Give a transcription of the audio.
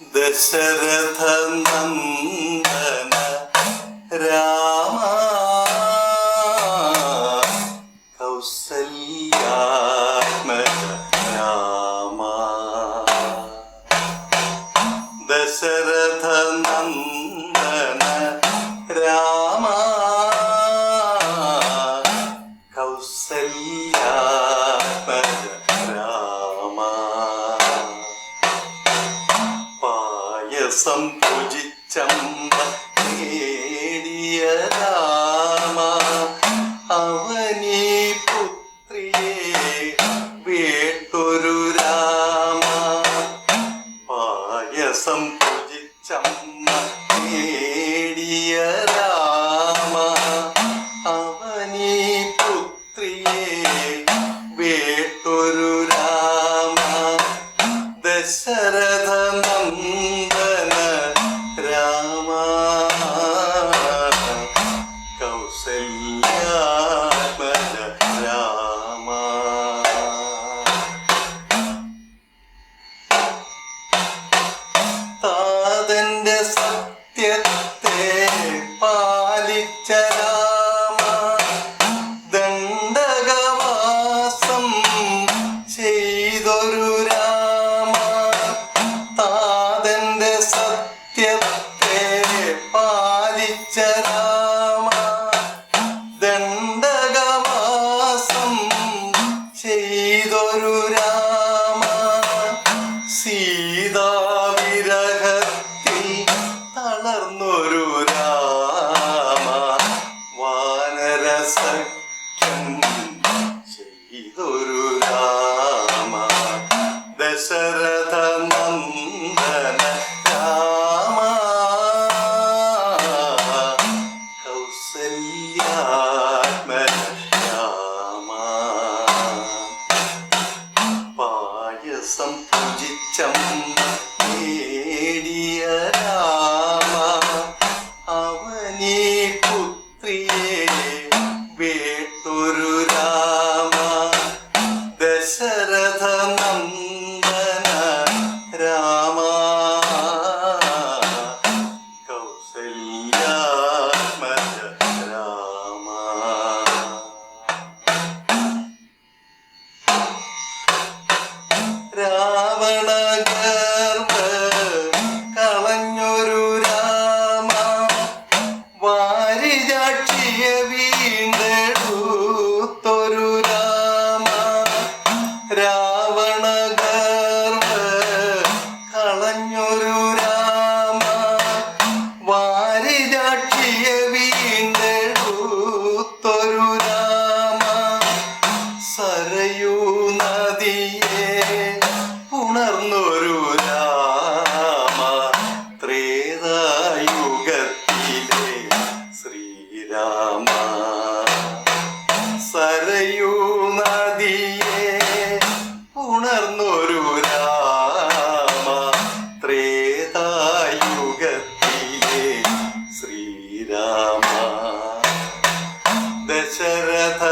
ദശരഥ നന്ദന രാമ കൗസല്യാത്മക രാമ ദശരഥ നന്ദന പായസം ഭുജിച്ചമ്മ നേടിയ രാമ. അവനീ പുത്രിയെ വേട്ടൊരു രാമ. പായസം ഭുജിച്ചമ്മ നേടിയ രാമ. അവനീ പുത്രിയെ വേട്ടൊരു രാമ. ദശരഥ Yeah. തളർന്നൊരു രാമ വാനരസഖ്യം ചെയ്തൊരു രാമ ദശരഥ നന്ദന രാമ കൗസല്യാത്മന രാമ പായസം പൂജിച്ചം നേടിയ രാമ പുത്രിയെ രാവണ കളഞ്ഞൊരു രാമ വാരിജാക്ഷിയെ വീണ്ടെടുത്തൊരു രാമ. സരയൂ നദിയെ ഉണർന്നൊരു രാമ. ത്രേതായുഗത്തിലെ ശ്രീരാമ. ദശരഥ